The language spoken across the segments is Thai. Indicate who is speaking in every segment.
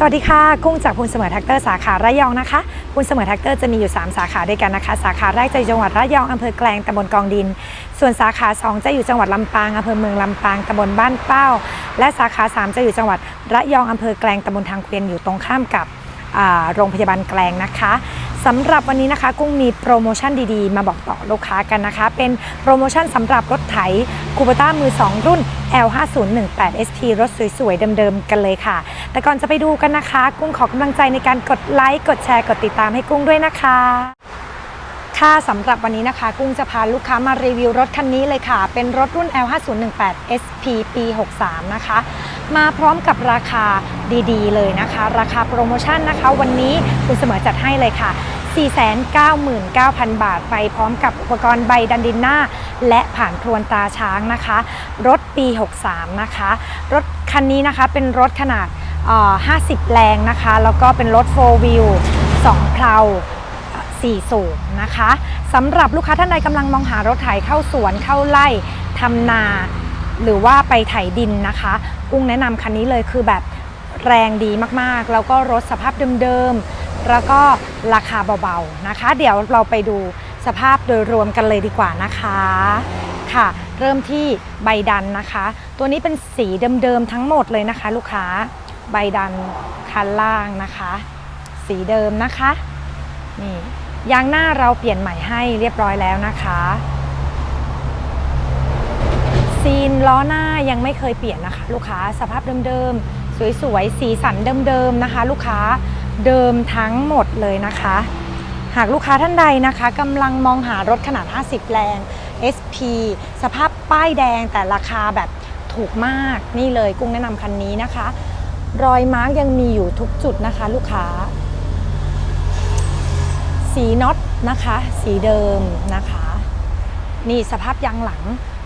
Speaker 1: สวัสดีค่ะ กุ้งจากพูนเสมอแท็กเตอร์สาขาระยองนะคะพูนเสมอแท็กเตอร์จะมีอยู่ 3 สาขาด้วยกันนะคะ สาขาแรกจะอยู่จังหวัดระยองอำเภอแกลงตำบลกองดิน ส่วนสาขา 2 จะอยู่จังหวัดลำปางอำเภอเมืองลำปางตำบลบ้านเป้า และสาขา 3 จะอยู่จังหวัดระยองอำเภอแกลงตำบลทางเกวียนอยู่ตรงข้ามกับโรงพยาบาลแกลงนะคะ สำหรับวันนี้นะคะกุ้งมีโปรโมชั่นดีๆ มาบอกต่อลูกค้ากันนะคะ เป็นโปรโมชั่นสำหรับรถไถคูปต้ามือ 2 รุ่น L5018 st รถสวยๆ เดิมๆ กันเลยค่ะ แต่ก่อนจะไปดูกันนะคะ กุ้งขอกำลังใจในการกดไลค์ กดแชร์ กดติดตามให้กุ้งด้วยนะคะ ค่ะสำหรับวันนี้นะคะ กุ้งจะพาลูกค้ามารีวิวรถคันนี้เลยค่ะ เป็นรถรุ่น L5018 SP ปี63 นะคะ มาพร้อมกับราคาดีๆ เลยนะคะ ราคาโปรโมชั่นนะคะ วันนี้คุณเสมอจัดให้เลยค่ะ 499,000 บาทไปพร้อมกับอุปกรณ์ใบดันดินหน้า และผ่านพรวนตาช้างนะคะ รถปี 63 นะคะ รถคันนี้นะคะเป็นรถขนาด 50 แรงนะคะ แล้วก็เป็นรถ 4 wheel 2เพลา 4 สูบนะคะสำหรับลูกค้าท่านใดกำลังมองหารถไถเข้าสวนเข้าไร่ทำนา หรือว่าไปไถดินนะคะ กุ้งแนะนำคันนี้เลยคือแบบแรงดีมากๆ แล้วก็รถสภาพเดิมๆ แล้วก็ราคาเบาๆนะคะ เดี๋ยวเราไปดูสภาพโดยรวมกันเลยดีกว่านะคะค่ะ เริ่มที่ใบดันนะคะ ตัวนี้เป็นสีเดิมๆทั้งหมดเลยนะคะ ลูกค้าใบดันคันล่างนะคะ สีเดิมนะคะนี่ ยางหน้าเราเปลี่ยนใหม่ให้เรียบร้อยแล้วนะคะ ซีนล้อหน้ายังไม่เคยเปลี่ยนนะคะ ลูกค้าสภาพเดิมๆ สวยๆ สีสันเดิมๆนะคะ ลูกค้าเดิมทั้งหมดเลยนะคะ หากลูกค้าท่านใดนะคะกำลังมองหารถขนาด 50 แรง SP สภาพป้ายแดงแต่ราคาแบบถูกมากนี่เลยกุ้งแนะนำคันนี้นะคะ รอยมาร์กยังมีอยู่ทุกจุดนะคะ ลูกค้า สีน็อตนะคะ สีเดิมนะคะ นี่สภาพยางหลัง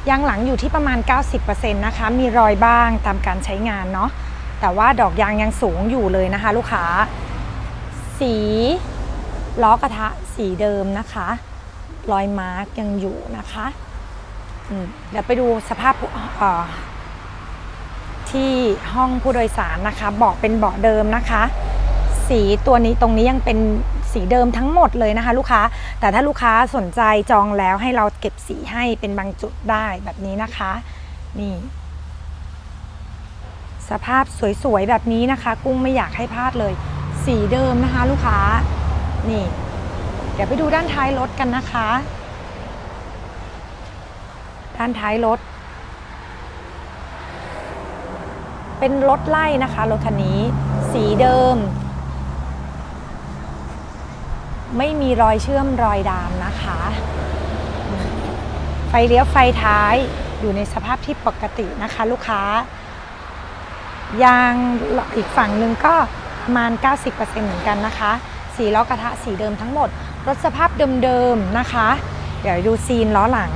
Speaker 1: ยางหลังอยู่ที่ประมาณ 90%นะคะ มีรอยบ้างตามการใช้งานเนาะแต่ว่าดอกยางยังสูงอยู่เลยนะคะ ลูกค้า สีล้อกระทะสีเดิมนะคะ รอยมาร์กยังอยู่นะคะเดี๋ยวไปดูสภาพที่ห้องผู้โดยสารนะคะเบาะเป็นเบาะเดิมนะคะ สีตัวนี้ตรงนี้ยังเป็น สีเดิมทั้งหมดเลยนะคะ ลูกค้า แต่ถ้าลูกค้าสนใจจองแล้วให้เราเก็บสีให้เป็นบางจุดได้แบบนี้นะคะ นี่ สภาพสวยๆแบบนี้นะคะ กุ้งไม่อยากให้พลาดเลย สีเดิมนะคะ ลูกค้า นี่ เดี๋ยวไปดูด้านท้ายรถกันนะคะ ด้านท้ายรถเป็นรถไล่นะคะรถคันนี้ สีเดิม ไม่มีรอยเชื่อมรอยดามนะคะ ไฟเลี้ยวไฟท้ายอยู่ในสภาพที่ปกตินะคะ ลูกค้ายางอีกฝั่งหนึ่งก็ประมาณ 90%เหมือนกันนะคะ สีล้อกระทะสีเดิมทั้งหมด รถสภาพเดิมๆนะคะ เดี๋ยวดูซีนล้อหลัง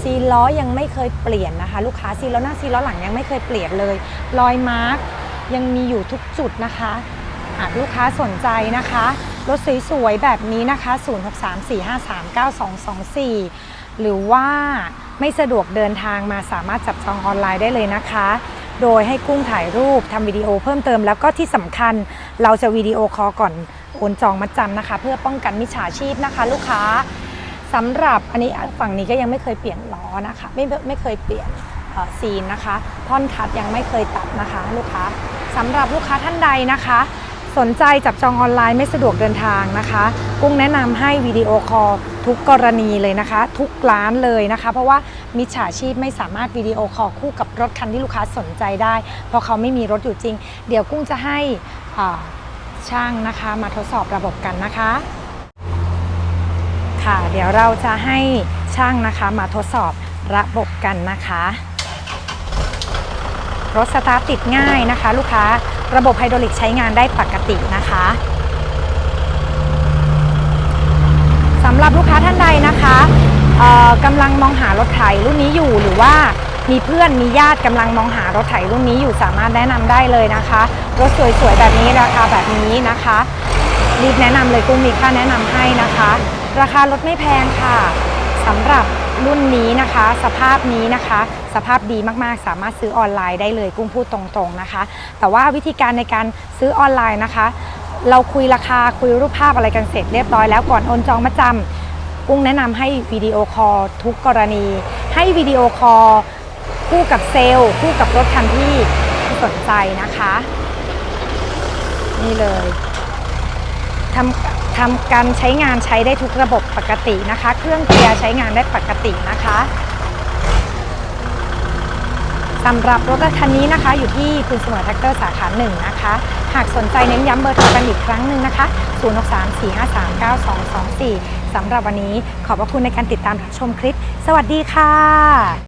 Speaker 1: ซีนล้อยังไม่เคยเปลี่ยนนะคะ ลูกค้าซีนล้อหน้าซีนล้อหลังยังไม่เคยเปลี่ยนเลย รอยมาร์กยังมีอยู่ทุกจุดนะคะ หากลูกค้าสนใจนะคะ รถสวยๆแบบนี้นะคะ 0634539224 หรือว่าไม่สะดวกเดินทางมาสามารถจับจองออนไลน์ได้เลยนะคะ โดยให้กุ้งถ่ายรูปทำวิดีโอเพิ่มเติมแล้วก็ที่สำคัญเราจะวิดีโอคอลก่อนโอนจองมัดจำนะคะ เพื่อป้องกันมิจฉาชีพนะคะ ลูกค้าสำหรับอันนี้ฝั่งนี้ก็ยังไม่เคยเปลี่ยนล้อนะคะไม่ไม่เคยเปลี่ยนซีนนะคะ ท่อนคัดยังไม่เคยตัดนะคะ ลูกค้าสำหรับลูกค้าท่านใดนะคะ สนใจจับจองออนไลน์ไม่สะดวกเดินทางนะคะ กุ้งแนะนำให้วิดีโอคอลทุกกรณีเลยนะคะ ทุกร้านเลยนะคะ เพราะว่ามิจฉาชีพไม่สามารถวิดีโอคอลคู่กับรถคันที่ลูกค้าสนใจได้ เพราะเขาไม่มีรถอยู่จริง เดี๋ยวกุ้งจะให้ช่างนะคะ มาทดสอบระบบกันนะคะ ค่ะ เดี๋ยวเราจะให้ช่างนะคะ มาทดสอบระบบกันนะคะ รถสตาร์ทติดง่ายนะคะ ลูกค้า ระบบไฮดรอลิกใช้งานได้ปกตินะคะสำหรับลูกค้าท่านใดนะคะกำลังมองหารถไถรุ่นนี้อยู่หรือว่ามีเพื่อนมีญาติกำลังมองหารถไถรุ่นนี้อยู่สามารถแนะนำได้เลยนะคะรถสวยๆแบบนี้ราคาแบบนี้นะคะรีบแนะนำเลยกุ้งมีค่าแนะนำให้นะคะ ราคารถไม่แพงค่ะสำหรับ รุ่นนี้นะคะ สภาพนี้นะคะ สภาพดีมากๆ สามารถซื้อออนไลน์ได้เลยกุ้งพูดตรงๆนะคะ แต่ว่าวิธีการในการซื้อออนไลน์นะคะ เราคุยราคาคุยรูปภาพอะไรกันเสร็จเรียบร้อยแล้วก่อนโอนจองมาจำกุ้งแนะนำให้วิดีโอคอลทุกกรณี ให้วิดีโอคอลคู่กับเซลล์คู่กับรถคันที่สนใจนะคะ นี่เลยทำ ทำการใช้งานใช้ได้ทุกระบบปกตินะคะ เครื่องเกียร์ใช้งานได้ปกตินะคะสำหรับรถคันนี้นะคะ อยู่ที่คุณเสมอแท็กเตอร์สาขาหนึ่งนะคะ หากสนใจเน้นย้ำเบอร์โทรกันอีกครั้งหนึ่งนะคะ0 6 3 4 5 3 9 2 2 4สำหรับวันนี้ขอบพระคุณในการติดตามรับชมคลิป สวัสดีค่ะ